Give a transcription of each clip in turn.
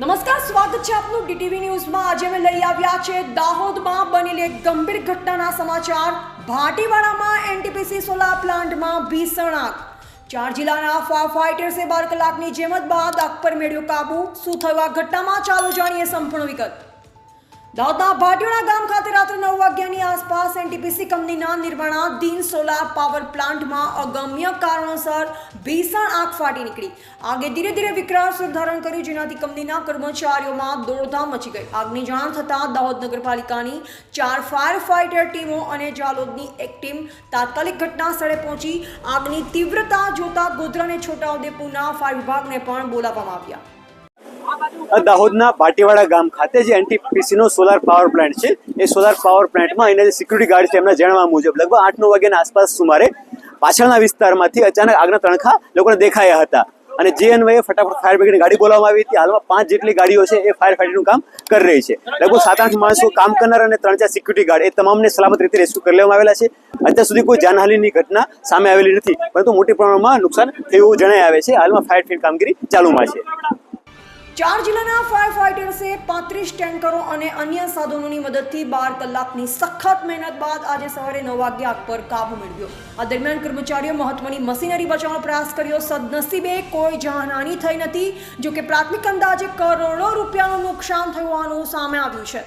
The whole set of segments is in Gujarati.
નમસ્કાર, સ્વાગત છે આપનું ડીટીવી ન્યૂઝમાં. આજે અમે લઈ આવ્યા છે દાહોદમાં બનેલી એક ગંભીર ઘટનાના સમાચાર. ભાટીવાડામાં એનટીપીસી સોલાર પ્લાન્ટમાં ભીષણ આગ ચાર જિલ્લાના ફાયર ફાઇટર્સે બાર કલાકની જેમત બાદ આગ પર મેળવ્યો કાબુ. શું થયું આ ઘટનામાં? ચાલો જાણીએ સંપૂર્ણ વિગત. દાહોદના ભાટીવાડા ગામ ખાતે રાત્રે નવ વાગ્યાની આસપાસ એનટીપીસી કંપનીના નિર્માણાધીન સોલાર પાવર પ્લાન્ટમાં અગમ્ય કારણોસર ભીષણ આગ ફાટી નીકળી. આગે ધીરે ધીરે વિકરાળ સ્વરૂપ ધારણ કર્યું, જેનાથી કંપનીના કર્મચારીઓમાં દોડધામ મચી ગઈ. આગની જાણ થતાં દાહોદ નગરપાલિકાની ચાર ફાયર ફાઇટર ટીમો અને જાલોદની એક ટીમ તાત્કાલિક ઘટના સ્થળે પહોંચી આગની તીવ્રતા જોતા ગોધરા અને છોટાઉદેપુરના ફાયર વિભાગને પણ બોલાવવામાં આવ્યા. દાહોદના ભાટીવાડા ગામ ખાતે જે એનટીપીસીનો સોલાર પાવર પ્લાન્ટ છે, એ સોલાર પાવર પ્લાન્ટમાં એના જે સિક્યુરિટી ગાર્ડ છે, એમના જણાવવા મુજબ લગભગ આઠ નવ વાગ્યાના આસપાસ સુમારે પાછળના વિસ્તારમાંથી અચાનક આગના તણખા લોકોને દેખાયા હતા. અને જે અન્વયે ફટાફટ ફાયર બ્રિગેડની ગાડી બોલાવવામાં આવી હતી. હાલમાં પાંચ જેટલી ગાડીઓ છે એ ફાયર ફાઇટરનું કામ કરી રહી છે. લગભગ સાત આઠ માણસો કામ કરનાર અને ત્રણ ચાર સિક્યુરિટી ગાર્ડ એ તમામને સલામત રીતે રેસ્ક્યુ કરી લેવામાં આવેલા છે. અત્યાર સુધી કોઈ જાનહાનિની ઘટના સામે આવેલી નથી, પરંતુ મોટી પ્રમાણમાં નુકસાન થયું જણાઈ આવે છે. હાલમાં ફાયર ફાઇટ કામગીરી ચાલુમાં છે. ચાર જિલ્લાના ફાયર ફાઇટર્સે પાંત્રીસ ટેન્કરો અને અન્ય સાધનોની મદદથી બાર કલાકની સખત મહેનત બાદ આજે સવારે નવ વાગ્યે આગ પર કાબુ મેળવ્યો આ દરમિયાન કર્મચારીઓ મહત્વની મશીનરી બચાવવાનો પ્રયાસ કર્યો સદનસીબે કોઈ જાનહાની થઈ નથી જો કે પ્રાથમિક અંદાજે કરોડો રૂપિયાનું નુકસાન થયું હોવાનું સામે આવ્યું છે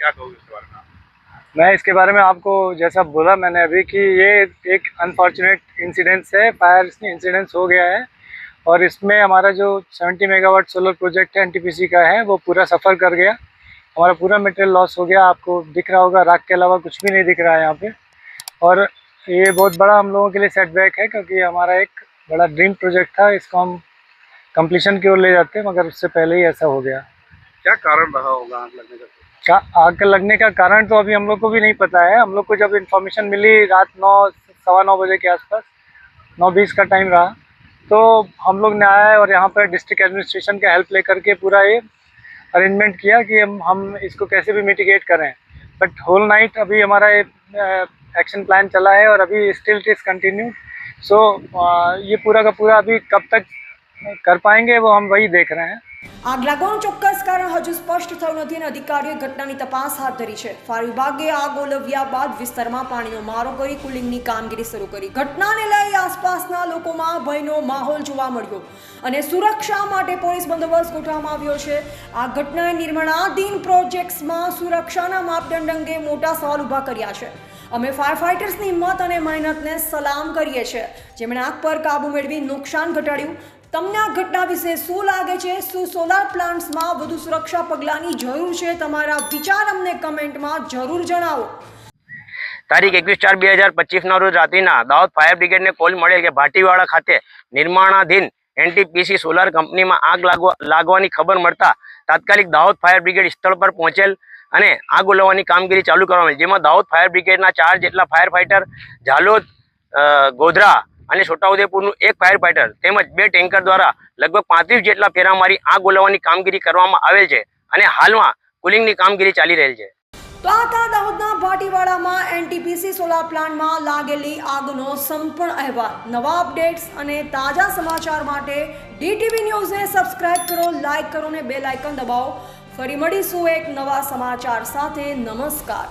क्या कहोगे इस बारे में आप? मैं इसके बारे में आपको जैसा बोला मैंने अभी कि ये एक अनफॉर्चुनेट इंसिडेंस है फायर इंसिडेंस हो गया है और इसमें हमारा जो 70 मेगावाट सोलर प्रोजेक्ट है एनटीपीसी का है वो पूरा सफ़र कर गया। हमारा पूरा मटेरियल लॉस हो गया आपको दिख रहा होगा राख के अलावा कुछ भी नहीं दिख रहा है यहाँ पे। और ये बहुत बड़ा हम लोगों के लिए सेटबैक है क्योंकि हमारा एक बड़ा ड्रीम प्रोजेक्ट था इसको हम कंप्लीशन की ओर ले जाते मगर उससे पहले ही ऐसा हो गया। क्या कारण रहा होगा आग लगने का? का आग का लगने का कारण तो अभी हम लोग को भी नहीं पता है। हम लोग को जब इन्फॉर्मेशन मिली रात नौ सवा नौ बजे के आसपास नौ बीस का टाइम रहा। तो हम लोग ने आया और यहाँ पर डिस्ट्रिक्ट एडमिनिस्ट्रेशन का हेल्प लेकर के पूरा ये अरेंजमेंट किया कि हम हम इसको कैसे भी मिटिगेट करें। बट होल नाइट अभी हमारा ये एक्शन प्लान चला है और अभी still it is continue so ये पूरा का पूरा अभी कब तक कर पाएँगे वो हम वही देख रहे हैं। આગ લાગવાનું ચોક્કસ કારણ હજુ સ્પષ્ટ થયું નથી અને અધિકારીઓએ ઘટનાની તપાસ હાથ ધરી છે. ફાયર વિભાગે આગ ઓલવ્યા બાદ વિસ્તારમાં પાણીનો મારો કરી કુલિંગની કામગીરી શરૂ કરી. ઘટનાને લઈ આસપાસના લોકોમાં ભયનો માહોલ જોવા મળ્યો અને સુરક્ષા માટે પોલીસ બંદોબસ્ત ગોઠવવામાં આવ્યો છે. આ ઘટનાએ નિર્માણાધીન પ્રોજેક્ટ્સમાં સુરક્ષાના માપદંડ અંગે મોટા સવાલ ઊભા કર્યા છે. અમે ફાયર ફાઇટર્સની હિંમત અને મહેનતને સલામ કરીએ છીએ. જેમણે આગ પર કાબુ મેળવી નુકસાન ઘટાડ્યું તમને આ ઘટના વિશે શું લાગે છે? શું સોલાર પ્લાન્ટ્સમાં વધુ સુરક્ષા પગલાંની જરૂર છે? તમારા વિચાર અમને કમેન્ટમાં જરૂર જણાવો. તારીખ એકવીસ ચાર બે હજાર પચીસના રોજ રાત્રિના દાહોદ ફાયર બ્રિગેડને કોલ મળેલ કે ભાટીવાડા ખાતે નિર્માણાધીન એનટીપીસી સોલાર કંપનીમાં આગ લાગવા, લાગવાની ખબર મળતા તાત્કાલિક દાહોદ ફાયર બ્રિગેડ સ્થળ પર પહોંચેલ અને આગ ઓલવવાની કામગીરી ચાલુ કરવામાં આવી જેમાં દાહોદ ફાયર બ્રિગેડના ચાર જેટલા ફાયર ફાઇટર ઝાલોદ ગોધરા અને છોટાઉદેપુરનું એક ફાયર ફાઇટર તેમજ બે ટેન્કર દ્વારા લગભગ પાંત્રીસ જેટલા ફેરા મારી આગ ઓલવવાની કામગીરી કરવામાં આવેલ છે અને હાલમાં કુલિંગની કામગીરી ચાલી રહેલ છે. તો આ હતા દાહોદના ભાટીવાડામાં એનટીપીસી સોલાર પ્લાન્ટમાં લાગેલી આગનો સંપૂર્ણ અહેવાલ. નવા અપડેટ્સ અને તાજા સમાચાર માટે ડીટીવી ન્યૂઝને સબસ્ક્રાઇબ કરો, લાઇક કરો ને બેલ આઇકન દબાવો. ફરી મળીશું એક નવા સમાચાર સાથે. નમસ્કાર.